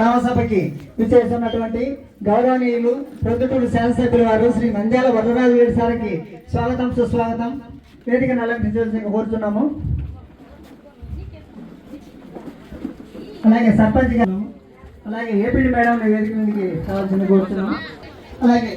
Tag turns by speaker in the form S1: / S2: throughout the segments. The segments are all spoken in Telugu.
S1: గ్రామ సభకి విచ్చేస్తున్నటువంటి గౌరవనీయులు ప్రొద్దుటూరు శాసనసభ్యుల వారు శ్రీ నంద్యాల వరదరాజు గారి సార్కి స్వాగతం సుస్వాగతం. వేదిక అలంకరించాల్సిందిగా కోరుతున్నాము అలాగే సర్పంచ్ గారు అలాగే ఏపీ మేడం వేదిక మీదకి కావాల్సింది కోరుతున్నాము అలాగే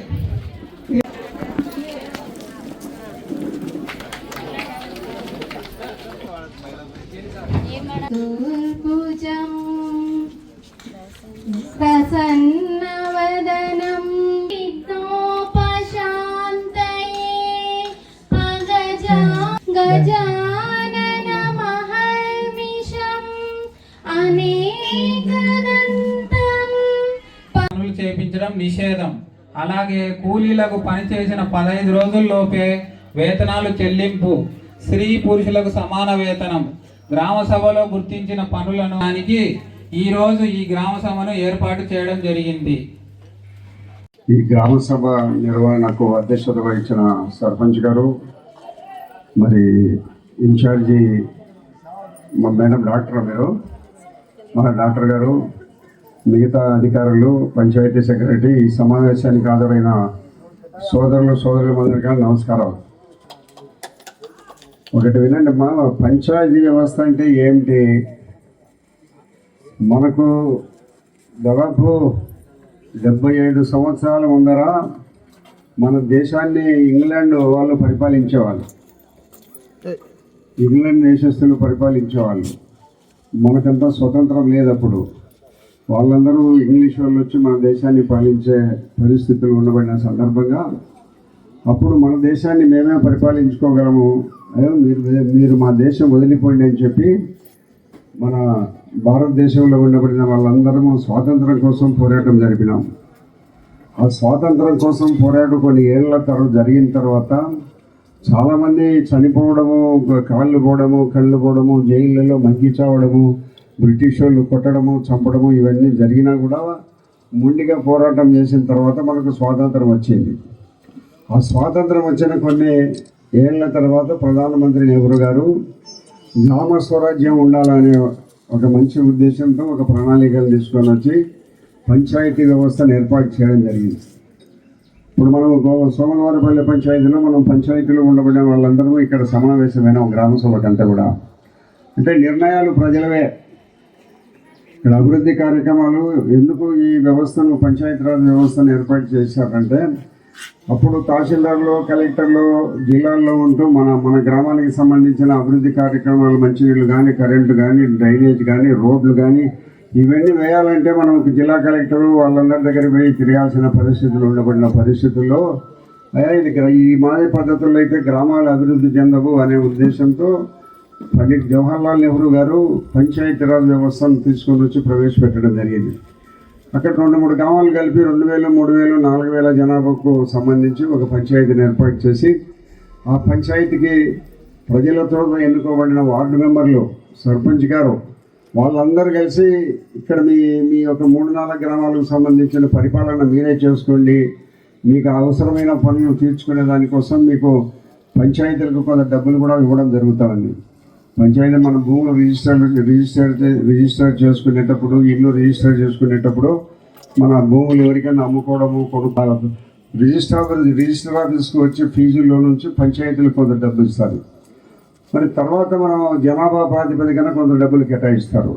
S2: పనులు చేపించడం నిషేధం. అలాగే కూలీలకు పనిచేసిన పదహైదు రోజుల్లోపే వేతనాలు చెల్లింపు. స్త్రీ పురుషులకు సమాన వేతనం. గ్రామ సభలో గుర్తించిన పనులను దానికి ఈ రోజు ఈ గ్రామ సభను ఏర్పాటు చేయడం జరిగింది.
S3: ఈ గ్రామ సభ నిర్వహణకు అధ్యక్షత వహించిన సర్పంచ్ గారు మరి ఇన్ఛార్జి మా మేడం డాక్టర్ మీరు మన డాక్టర్ గారు మిగతా అధికారులు పంచాయతీ సెక్రటరీ ఈ సమావేశానికి హాజరైన సోదరులు సోదరులందరికీ నమస్కారం. ఒకటి వినండి మా పంచాయతీ వ్యవస్థ అంటే ఏమిటి? మనకు దాదాపు డెబ్బై ఐదు సంవత్సరాల ముందర మన దేశాన్ని ఇంగ్లాండ్ వాళ్ళు పరిపాలించేవాళ్ళు. ఇంగ్లాండ్ దేశస్తులు పరిపాలించేవాళ్ళు. మనకంతా స్వతంత్రం లేదప్పుడు. వాళ్ళందరూ ఇంగ్లీష్ వాళ్ళు వచ్చి మన దేశాన్ని పాలించే పరిస్థితులు ఉండబడిన సందర్భంగా అప్పుడు మన దేశాన్ని మేమే పరిపాలించుకోగలము. అయ్యో మీరు మీరు మా దేశం వదిలిపోండి అని చెప్పి మన భారతదేశంలో ఉండబడిన వాళ్ళందరము స్వాతంత్రం కోసం పోరాటం జరిపినాం. ఆ స్వాతంత్రం కోసం పోరాటం కొన్ని ఏళ్ళ తర్వాత జరిగిన తర్వాత చాలామంది చనిపోవడము కాళ్ళు పోవడము కళ్ళు పోవడము జైళ్ళలో మంచి చావడము బ్రిటిష్ వాళ్ళు కొట్టడము చంపడము ఇవన్నీ జరిగినా కూడా ముండిగా పోరాటం చేసిన తర్వాత మనకు స్వాతంత్రం వచ్చింది. ఆ స్వాతంత్రం వచ్చిన కొన్ని ఏళ్ళ తర్వాత ప్రధానమంత్రి నెహ్రూ గారు గ్రామ స్వరాజ్యం ఉండాలనే ఒక మంచి ఉద్దేశంతో ఒక ప్రణాళికను తీసుకొని వచ్చి పంచాయతీ వ్యవస్థను ఏర్పాటు చేయడం జరిగింది. ఇప్పుడు మనం గో- సోమవారపల్లి పంచాయతీలో మనం పంచాయతీలో ఉండబడిన వాళ్ళందరూ ఇక్కడ సమావేశమైన గ్రామ సభకంతా కూడా. అంటే నిర్ణయాలు ప్రజలవే. ఇక్కడ అభివృద్ధి కార్యక్రమాలు ఎందుకు ఈ వ్యవస్థను పంచాయతీరాజ్ వ్యవస్థను ఏర్పాటు చేశారంటే అప్పుడు తహసీల్దార్లు కలెక్టర్లు జిల్లాల్లో ఉంటూ మన మన గ్రామానికి సంబంధించిన అభివృద్ధి కార్యక్రమాలు మంచినీళ్ళు కానీ కరెంటు కానీ డ్రైనేజ్ కానీ రోడ్లు కానీ ఇవన్నీ వేయాలంటే మనం జిల్లా కలెక్టరు వాళ్ళందరి దగ్గర పోయి తిరగాల్సిన పరిస్థితులు ఉండబడిన పరిస్థితుల్లో ఇది ఈ మాదే పద్ధతుల్లో అయితే గ్రామాలు అభివృద్ధి చెందవు అనే ఉద్దేశంతో పండిట్ జవహర్లాల్ నెహ్రూ గారు పంచాయతీరాజ్ వ్యవస్థను తీసుకొని వచ్చి ప్రవేశపెట్టడం జరిగింది. అక్కడ రెండు మూడు గ్రామాలు కలిపి రెండు వేలు మూడు వేలు నాలుగు వేల జనాభాకు సంబంధించి ఒక పంచాయతీని ఏర్పాటు చేసి ఆ పంచాయతీకి ప్రజలతో ఎన్నుకోబడిన వార్డు మెంబర్లు సర్పంచ్ గారు వాళ్ళందరూ కలిసి ఇక్కడ మీ మీ యొక్క మూడు నాలుగు గ్రామాలకు సంబంధించిన పరిపాలన మీరే చేసుకోండి. మీకు అవసరమైన పనులు తీర్చుకునే దానికోసం మీకు పంచాయతీలకు కొంత డబ్బులు కూడా ఇవ్వడం జరుగుతుందండి. పంచాయతీ మన భూములు రిజిస్టర్ రిజిస్టర్ రిజిస్టర్ చేసుకునేటప్పుడు ఇల్లు రిజిస్టర్ చేసుకునేటప్పుడు మన భూములు ఎవరికైనా అమ్ముకోవడము కొనుక్కోవడం రిజిస్టర్ రిజిస్టర్ ఆఫీస్కి వచ్చి ఫీజుల్లో నుంచి పంచాయతీలకు కొంత డబ్బు ఇస్తారు. మరి తర్వాత మనం జనాభా ప్రాతిపదికన కొంత డబ్బులు కేటాయిస్తారు.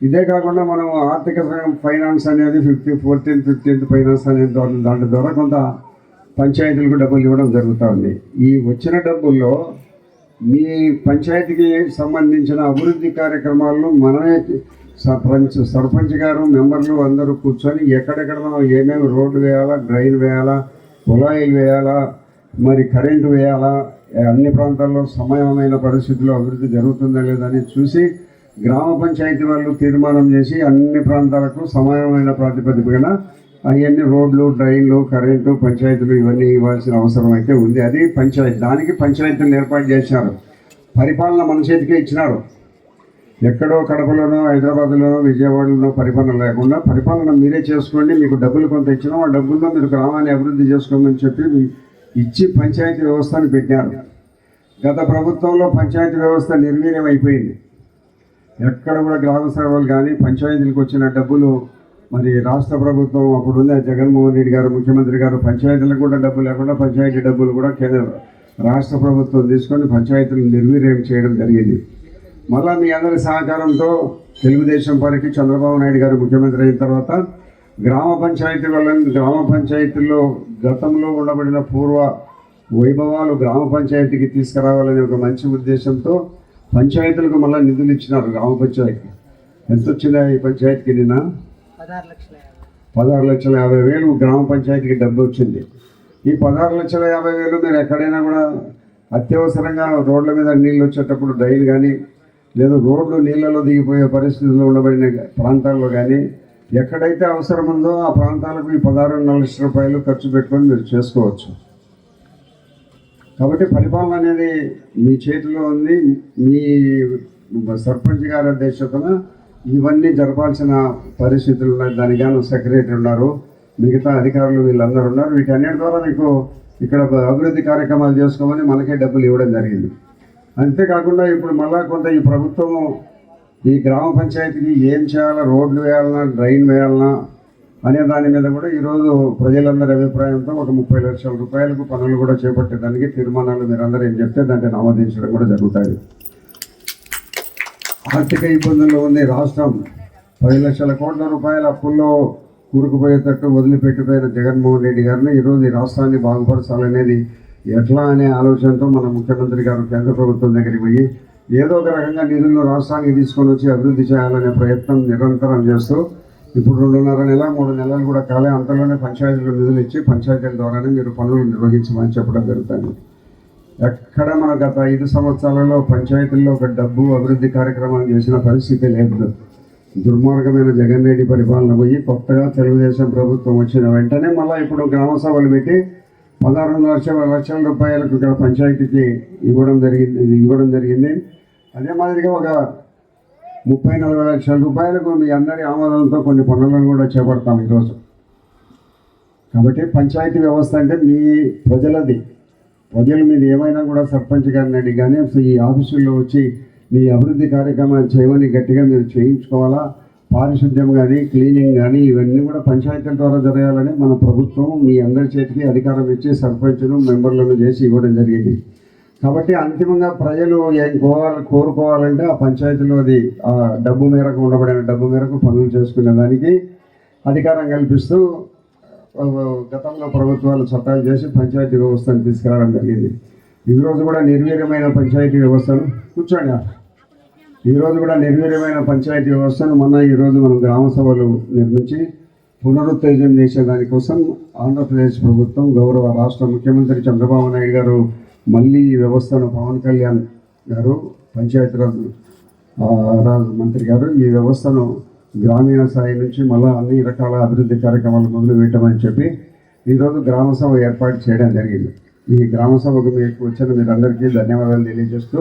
S3: ఇదే కాకుండా మనం ఆర్థిక ఫైనాన్స్ అనేది ఫిఫ్టీ ఫోర్టీన్త్ ఫిఫ్టీన్త్ ఫైనాన్స్ అనే దాని ద్వారా కొంత పంచాయతీలకు డబ్బులు ఇవ్వడం జరుగుతుంది ఈ వచ్చిన డబ్బుల్లో మీ పంచాయతీకి సంబంధించిన అభివృద్ధి కార్యక్రమాలను మనమే సర్పంచ్ సర్పంచ్ గారు మెంబర్లు అందరూ కూర్చొని ఎక్కడెక్కడ మనం ఏమేమి రోడ్డు వేయాలా డ్రైన్ వేయాలా కుళాయిలు వేయాలా మరి కరెంటు వేయాలా అన్ని ప్రాంతాల్లో సమయమైన పరిస్థితుల్లో అభివృద్ధి జరుగుతుందా లేదని చూసి గ్రామ పంచాయతీ వాళ్ళు తీర్మానం చేసి అన్ని ప్రాంతాలకు సమయమైన ప్రాతిపదికన అవన్నీ రోడ్లు డ్రైన్లు కరెంటు పంచాయతీలు ఇవన్నీ ఇవ్వాల్సిన అవసరం అయితే ఉంది. అది పంచాయతీ దానికి పంచాయతీలు ఏర్పాటు చేసినారు. పరిపాలన మన చేతికే ఇచ్చినారు. ఎక్కడో కడపలోనో హైదరాబాద్లోనో విజయవాడలోనో పరిపాలన లేకుండా పరిపాలన మీరే చేసుకోండి మీకు డబ్బులు కొంత ఇచ్చినా ఆ డబ్బుల్లో మీరు గ్రామాన్ని అభివృద్ధి చేసుకోమని చెప్పి మీ- ఇచ్చి పంచాయతీ వ్యవస్థను పెట్టారు. గత ప్రభుత్వంలో పంచాయతీ వ్యవస్థ నిర్వీర్యం అయిపోయింది. ఎక్కడ కూడా గ్రామ సేవలు కానీ పంచాయతీలకు వచ్చిన డబ్బులు మరి రాష్ట్ర ప్రభుత్వం అప్పుడున్న జగన్మోహన్ రెడ్డి గారు ముఖ్యమంత్రి గారు పంచాయతీలకు కూడా డబ్బు లేకుండా పంచాయతీ డబ్బులు కూడా కేంద్ర రాష్ట్ర ప్రభుత్వం తీసుకొని పంచాయతీలు నిర్వీర్యం చేయడం జరిగింది. మళ్ళా మీ అందరి సహకారంతో తెలుగుదేశం పార్టీ చంద్రబాబు నాయుడు గారు ముఖ్యమంత్రి అయిన తర్వాత గ్రామ పంచాయతీ వాళ్ళని గ్రామ పంచాయతీల్లో గతంలో ఉండబడిన పూర్వ వైభవాలు గ్రామ పంచాయతీకి తీసుకురావాలనే ఒక మంచి ఉద్దేశంతో పంచాయతీలకు మళ్ళీ నిధులు ఇచ్చినారు గ్రామ పంచాయతీ. ఎంత వచ్చిందా ఈ పంచాయతీకి నిన్న?
S1: పదహారు లక్షల
S3: పదహారు లక్షల యాభై వేలు గ్రామ పంచాయతీకి డబ్బు వచ్చింది. ఈ పదహారు లక్షల యాభై వేలు మీరు ఎక్కడైనా కూడా అత్యవసరంగా రోడ్ల మీద నీళ్ళు వచ్చేటప్పుడు డ్రైన్ కానీ లేదా రోడ్లు నీళ్ళలో దిగిపోయే పరిస్థితుల్లో ఉండబడిన ప్రాంతాల్లో కానీ ఎక్కడైతే అవసరం ఉందో ఆ ప్రాంతాలకు ఈ పదహారున్నర లక్షల రూపాయలు ఖర్చు పెట్టుకొని మీరు చేసుకోవచ్చు. కాబట్టి పరిపాలన అనేది మీ చేతిలో ఉంది. మీ సర్పంచ్ గారి అధ్యక్షతన ఇవన్నీ జరపాల్సిన పరిస్థితులు ఉన్నాయి. దానికి గాను సెక్రటరీ ఉన్నారు. మిగతా అధికారులు వీళ్ళందరూ ఉన్నారు. వీటన్నిటి ద్వారా మీకు ఇక్కడ అభివృద్ధి కార్యక్రమాలు చేసుకోమని మనకే డబ్బులు ఇవ్వడం జరిగింది. అంతేకాకుండా ఇప్పుడు మళ్ళా కొంత ఈ ప్రభుత్వము ఈ గ్రామ పంచాయతీకి ఏం చేయాలా రోడ్లు వేయాలన్నా డ్రైన్ వేయాలన్నా అనే దాని మీద కూడా ఈరోజు ప్రజలందరి అభిప్రాయంతో ఒక ముప్పై లక్షల రూపాయలకు పనులు కూడా చేపట్టేదానికి తీర్మానాలు మీరందరూ ఏం చెప్తే దాన్ని ఆమోదించడం కూడా జరుగుతాయి ఆర్థిక ఇబ్బందుల్లో ఉంది రాష్ట్రం. పది లక్షల కోట్ల రూపాయల అప్పుల్లో కూరుకుపోయేటట్టు వదిలిపెట్టిపోయిన జగన్మోహన్ రెడ్డి గారిని ఈరోజు ఈ రాష్ట్రాన్ని బాగుపరచాలనేది ఎట్లా అనే ఆలోచనతో మన ముఖ్యమంత్రి గారు కేంద్ర ప్రభుత్వం దగ్గరికి పోయి ఏదో ఒక రకంగా నిధులను రాష్ట్రానికి తీసుకొని వచ్చి అభివృద్ధి చేయాలనే ప్రయత్నం నిరంతరం చేస్తూ ఇప్పుడు రెండున్నర నెల మూడు నెలలు కూడా కాలే అంతలోనే పంచాయతీలు నిధులు ఇచ్చి పంచాయతీల ద్వారానే మీరు పనులు నిర్వహించమని చెప్పడం జరుగుతుంది. ఎక్కడ మన గత ఐదు సంవత్సరాలలో పంచాయతీల్లో ఒక డబ్బు అభివృద్ధి కార్యక్రమాలు చేసిన పరిస్థితి లేదు. దుర్మార్గమైన జగన్ రెడ్డి పరిపాలన పోయి కొత్తగా తెలుగుదేశం ప్రభుత్వం వచ్చిన వెంటనే మళ్ళీ ఇప్పుడు గ్రామ సభలు పెట్టి పదహారు లక్షల లక్షల రూపాయలకు ఇక్కడ పంచాయతీకి ఇవ్వడం జరిగింది ఇవ్వడం జరిగింది. అదే మాదిరిగా ఒక ముప్పై నలభై లక్షల రూపాయలకు మీ అందరి ఆమోదంతో కొన్ని పనులను కూడా చేపడతాం ఈరోజు. కాబట్టి పంచాయతీ వ్యవస్థ అంటే మీ ప్రజలది. ప్రజలు మీరు ఏమైనా కూడా సర్పంచ్ గారిని అడిగి కానీ ఈ ఆఫీసుల్లో వచ్చి మీ అభివృద్ధి కార్యక్రమాలు చేయమని గట్టిగా మీరు చేయించుకోవాలా? పారిశుద్ధ్యం కానీ క్లీనింగ్ కానీ ఇవన్నీ కూడా పంచాయతీల ద్వారా జరగాలని మన ప్రభుత్వం మీ అందరి చేతికి అధికారం ఇచ్చి సర్పంచ్ను మెంబర్లను చేసి ఇవ్వడం జరిగింది. కాబట్టి అంతిమంగా ప్రజలు ఏం కోవాలి కోరుకోవాలంటే ఆ పంచాయతీలో అది ఆ డబ్బు మేరకు ఉండబడిన డబ్బు మేరకు పనులు చేసుకునే దానికి అధికారం కల్పిస్తూ గతంలో ప్రభుత్వాలు చట్టాలు చేసి పంచాయతీ వ్యవస్థను తీసుకురావడం జరిగింది. ఈరోజు కూడా నిర్వీర్యమైన పంచాయతీ వ్యవస్థను కూర్చోండి. ఈరోజు కూడా నిర్వీర్యమైన పంచాయతీ వ్యవస్థను మొన్న ఈరోజు మనం గ్రామ సభలు నిర్మించి పునరుత్తేజం చేసే దానికోసం ఆంధ్రప్రదేశ్ ప్రభుత్వం గౌరవ రాష్ట్ర ముఖ్యమంత్రి చంద్రబాబు నాయుడు గారు మళ్ళీ ఈ వ్యవస్థను పవన్ కళ్యాణ్ గారు పంచాయతీరాజ్ రాజు రాజ్ మంత్రి గారు ఈ వ్యవస్థను గ్రామీణ స్థాయి నుంచి మళ్ళీ అన్ని రకాల అభివృద్ధి కార్యక్రమాలు మొదలు పెట్టమని చెప్పి ఈరోజు గ్రామ సభ ఏర్పాటు చేయడం జరిగింది. ఈ గ్రామ సభకు మీకు వచ్చిన మీరందరికీ ధన్యవాదాలు తెలియజేస్తూ